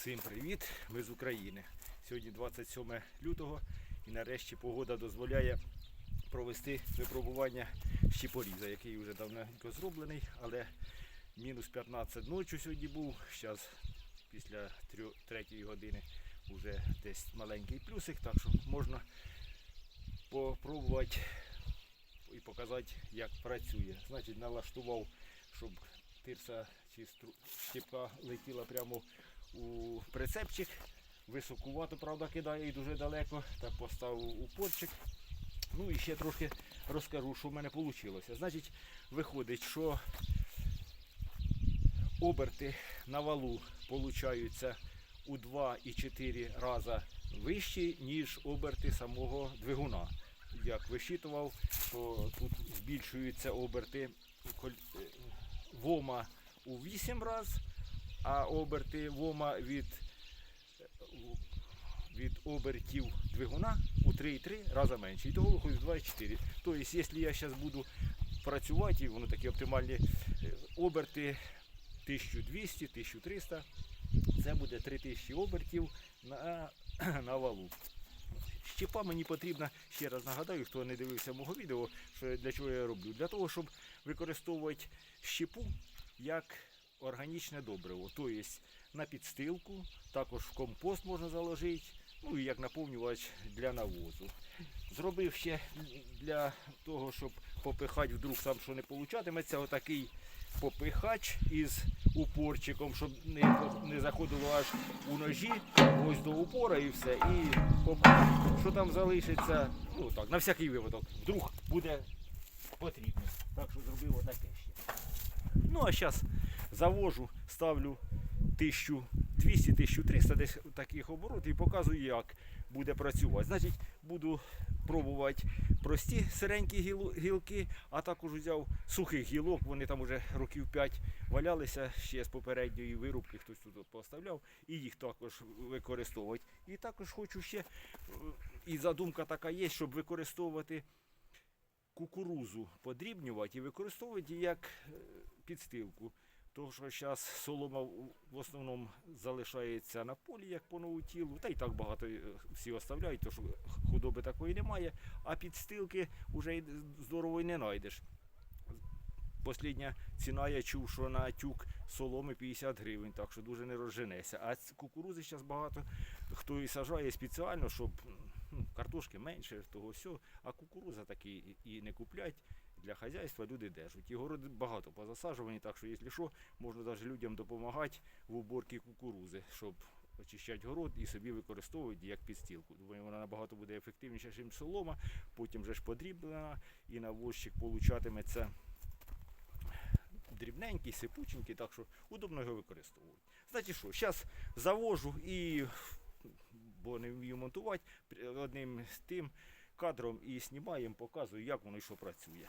Всім привіт! Ми з України. Сьогодні 27 лютого і нарешті погода дозволяє провести випробування щепоріза, який вже давненько зроблений, але мінус 15 ночі сьогодні був. Зараз після 3 години вже десь маленький плюсик, так що можна попробувати і показати, як працює. Значить, налаштував, щоб тирса чи щепка летіла прямо у прицепчик. Високувато, правда, кидає і дуже далеко. Так поставив упорчик. Ну і ще трошки розкажу, що в мене вийшло. Значить, виходить, що оберти на валу получаються у 2,4 рази вищі, ніж оберти самого двигуна. Як висчитував, то тут збільшуються оберти е, вома у 8 разів, а оберти вома від, від обертів двигуна у 3,3 рази менше. І того виходить 2,4. Тобто, якщо я зараз буду працювати, і воно такі оптимальні е, оберти 1200-1300, це буде 3000 обертів на, на валу. Щепа мені потрібна, ще раз нагадаю, хто не дивився мого відео, що для чого я роблю. Для того, щоб використовувати щепу як органічне добриво. Тобто на підстилку, також в компост можна заложити, ну і як наповнювач для навозу. Зробив ще для того, щоб попихати вдруг сам що не получатиметься, отакий попихач із упорчиком, щоб не, не заходило аж у ножі, ось до упора і все. І що там залишиться, ну так, на всякий випадок, вдруг буде потрібно. Так що зробив отаке ще. Ну а зараз завожу, ставлю 1200-1300 десь таких оборотів і показую, як буде працювати. Значить, буду пробувати прості сиренькі гілки, а також взяв сухих гілок, вони там вже років 5 валялися ще з попередньої вирубки, хтось тут поставляв, і їх також використовувати. І також хочу ще, е, і задумка така є, щоб використовувати кукурузу, подрібнювати і використовувати як е, підстилку. Тому що зараз солома в- основному залишається на полі, як по нову тілу, та й так багато е, всі оставляють, тому що худоби такої немає, а підстилки вже й здорово й не знайдеш. Послідня ціна я чув, що на тюк соломи 50 гривень, так що дуже не розженеся. А кукурузи зараз багато хто і сажає спеціально, щоб ну, картошки менше, того всього, а кукуруза таки і не куплять. Для хазяйства люди держать. І городи багато позасаджувані, так що, якщо що, можна навіть людям допомагати в уборці кукурузи, щоб очищати город і собі використовувати як підстілку. Думаю, вона набагато буде ефективніша, ніж солома, потім вже ж подріблена і навозчик получатиметься дрібненький, сипученький, так що удобно його використовувати. Значить що, зараз завожу і, бо не вмію монтувати, одним з тим кадром і знімаємо, показую, як воно і що працює.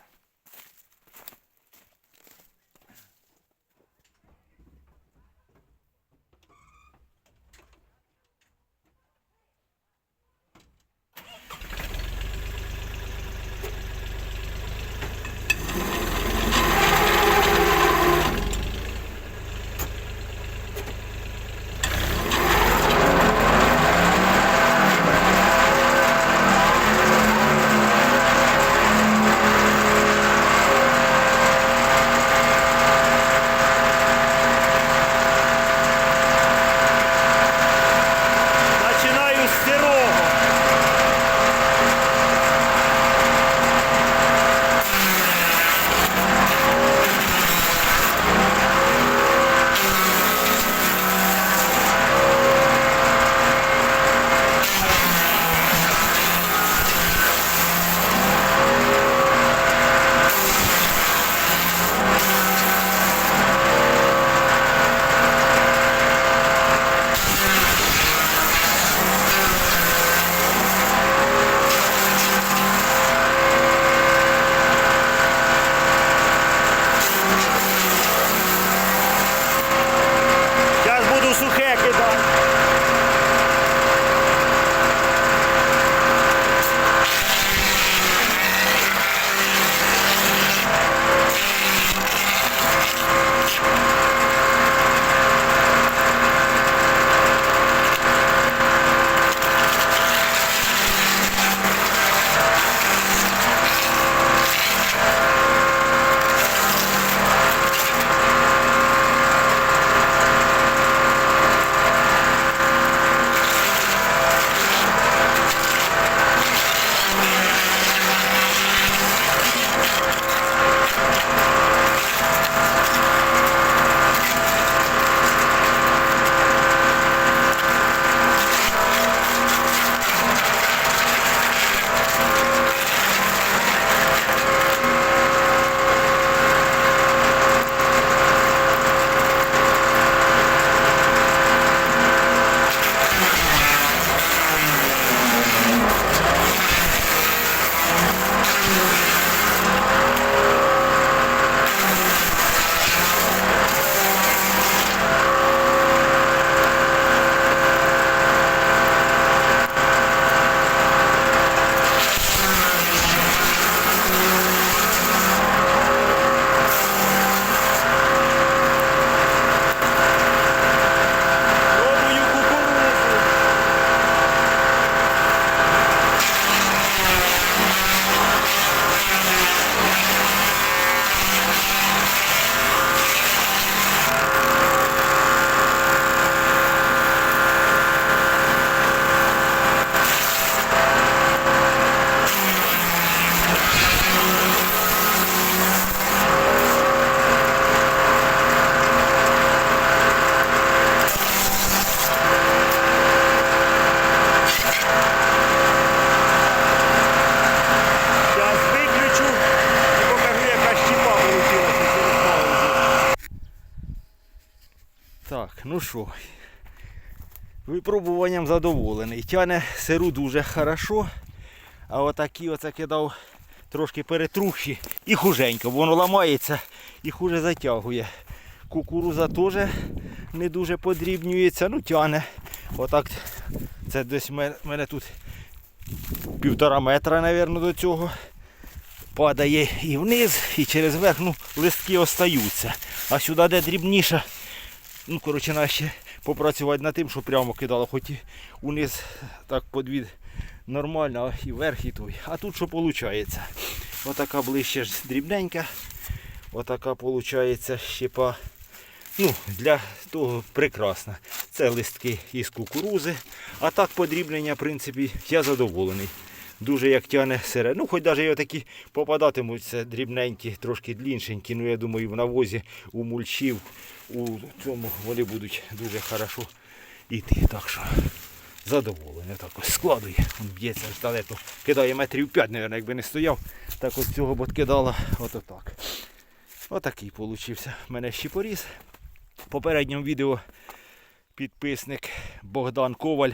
Ну що, випробуванням задоволений. Тяне сиру дуже хорошо. А отакі оце кидав трошки перетрухші і хуженько, воно ламається і хуже затягує. Кукуруза теж не дуже подрібнюється, ну тяне. Отак це десь в мене тут півтора метра, мабуть, до цього. Падає і вниз, і через верх, ну, листки остаються. А сюди, де дрібніше, ну, коротше, треба ще попрацювати над тим, що прямо кидало, хоч і униз так подвід нормально, і вверх, і той. А тут що виходить? Отака ближче ж дрібненька. Отака виходить щепа. Ну, для того прекрасно. Це листки із кукурузи. А так подрібнення, в принципі, я задоволений. Дуже як тяне сире. Ну, хоч навіть такі попадатимуться дрібненькі, трошки дліншенькі. Ну, я думаю, в навозі, у мульчів, у цьому вони будуть дуже хорошо йти. Так що задоволений. Так ось складує. Він б'ється далеко. Кидає метрів 5, мабуть, якби не стояв. Так ось цього б от кидала. Ото так. Отакий получився. в мене щепоріз. В попередньому відео підписник Богдан Коваль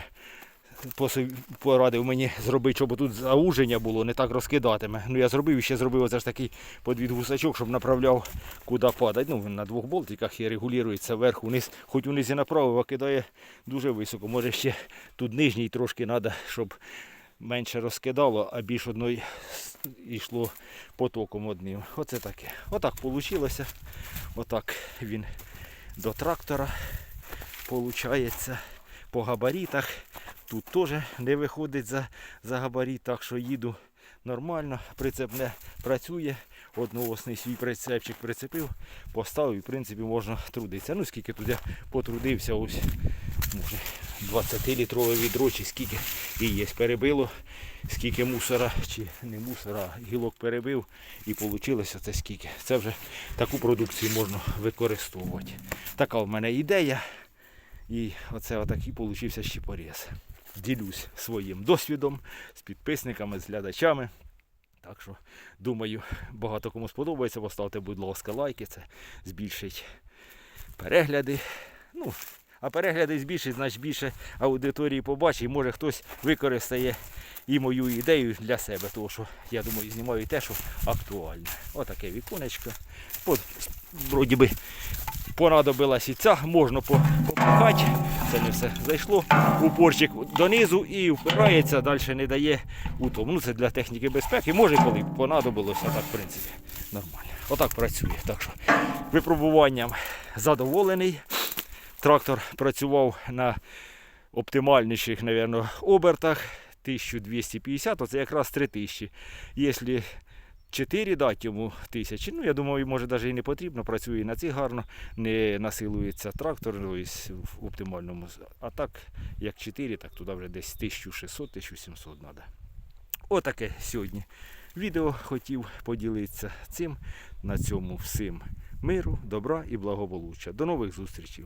порадив мені зробити, щоб тут зауження було, не так розкидатиме. Ну я зробив і ще зробив оце ж такий подвід гусачок, щоб направляв куди падать. Ну на двох болтиках і регулюється вверх вниз. Хоч вниз і направив, а кидає дуже високо. Може ще тут нижній трошки треба, щоб менше розкидало, а більш одної йшло потоком одним. Оце таке. Отак вийшло. Отак він до трактора получається по габаритах. Тут теж не виходить за, за габарит, так що їду нормально. Прицеп не працює. Одноосний свій прицепчик прицепив, поставив і в принципі можна трудитися. Ну скільки тут я потрудився, ось може 20-літрове відро, чи скільки і є. Перебило, скільки мусора, чи не мусора, гілок перебив і вийшло це скільки. Це вже таку продукцію можна використовувати. Така в мене ідея. І оце отакий получився щепоріз. Ділюсь своїм досвідом з підписниками, з глядачами. Так що, думаю, багато кому сподобається. Поставте, будь ласка, лайки, це збільшить перегляди. Ну, а перегляди збільшить, значить більше аудиторії побачить. Може хтось використає і мою ідею для себе. Тому що я думаю, знімаю те, що актуальне. Отаке віконечко. От, вроді би понадобилась і ця, можна по- Це не все зайшло. Упорчик донизу і впирається, далі не дає у тому. Ну це для техніки безпеки. Може, коли понадобилося, так в принципі нормально. Отак працює. Так що випробуванням задоволений. Трактор працював на оптимальніших, мабуть, обертах. 1250, оце якраз 3000. Якщо 4 дати йому тисячі. Ну, я думаю, може навіть і не потрібно, працює і на ці гарно, не насилується трактор ну, в оптимальному. А так, як 4, так туди вже десь 1600-1700 треба. Отаке сьогодні відео хотів поділитися цим. На цьому всім миру, добра і благополуччя. До нових зустрічей!